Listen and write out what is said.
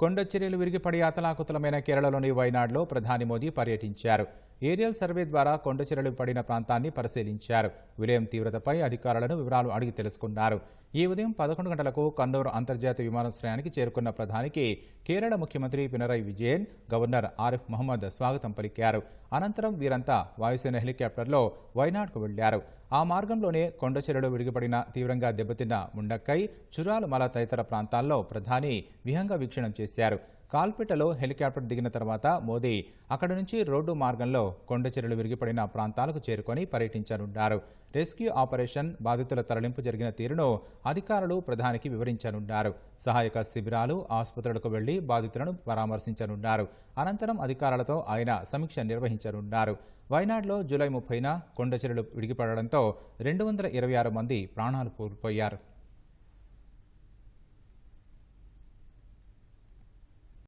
కొండ చర్యలు విరిగిపడి అతలాకుతలమైన కేరళలోని వైనాడ్లో ప్రధాని మోదీ పర్యటించారు. ఏరియల్ సర్వే ద్వారా కొండచెరలు పడిన ప్రాంతాన్ని పరిశీలించారు. విలయం తీవ్రతపై అధికారులను వివరాలు అడిగి తెలుసుకున్నారు. ఈ ఉదయం పదకొండు గంటలకు కన్నూరు అంతర్జాతీయ విమానాశ్రయానికి చేరుకున్న ప్రధానికి కేరళ ముఖ్యమంత్రి పినరై విజయన్ గవర్నర్ ఆరిఫ్ మహమ్మద్ స్వాగతం పలికారు. అనంతరం వీరంతా వాయుసేన హెలికాప్టర్లో వైనాడ్కు వెళ్ళారు. ఆ మార్గంలోనే కొండచెరలు విడిగిపడిన తీవ్రంగా దెబ్బతిన్న ముండక్కై చురాలుమల తదితర ప్రాంతాల్లో ప్రధాని విహంగ వీక్షణం చేశారు. కాల్పేటలో హెలికాప్టర్ దిగిన తర్వాత మోదీ అక్కడి నుంచి రోడ్డు మార్గంలో కొండచెరలు విరిగిపడిన ప్రాంతాలకు చేరుకొని పర్యటించనున్నారు. రెస్క్యూ ఆపరేషన్ బాధితుల తరలింపు జరిగిన తీరును అధికారులు ప్రధానికి వివరించనున్నారు. సహాయక శిబిరాలు ఆసుపత్రులకు వెళ్ళి బాధితులను పరామర్శించనున్నారు. అనంతరం అధికారులతో ఆయన సమీక్ష నిర్వహించనున్నారు. వైనాడ్లో జూలై ముప్పైన కొండ విడిగిపడడంతో రెండు వందల ఇరవై ఆరు మంది ప్రాణాలు కోల్పోయారు.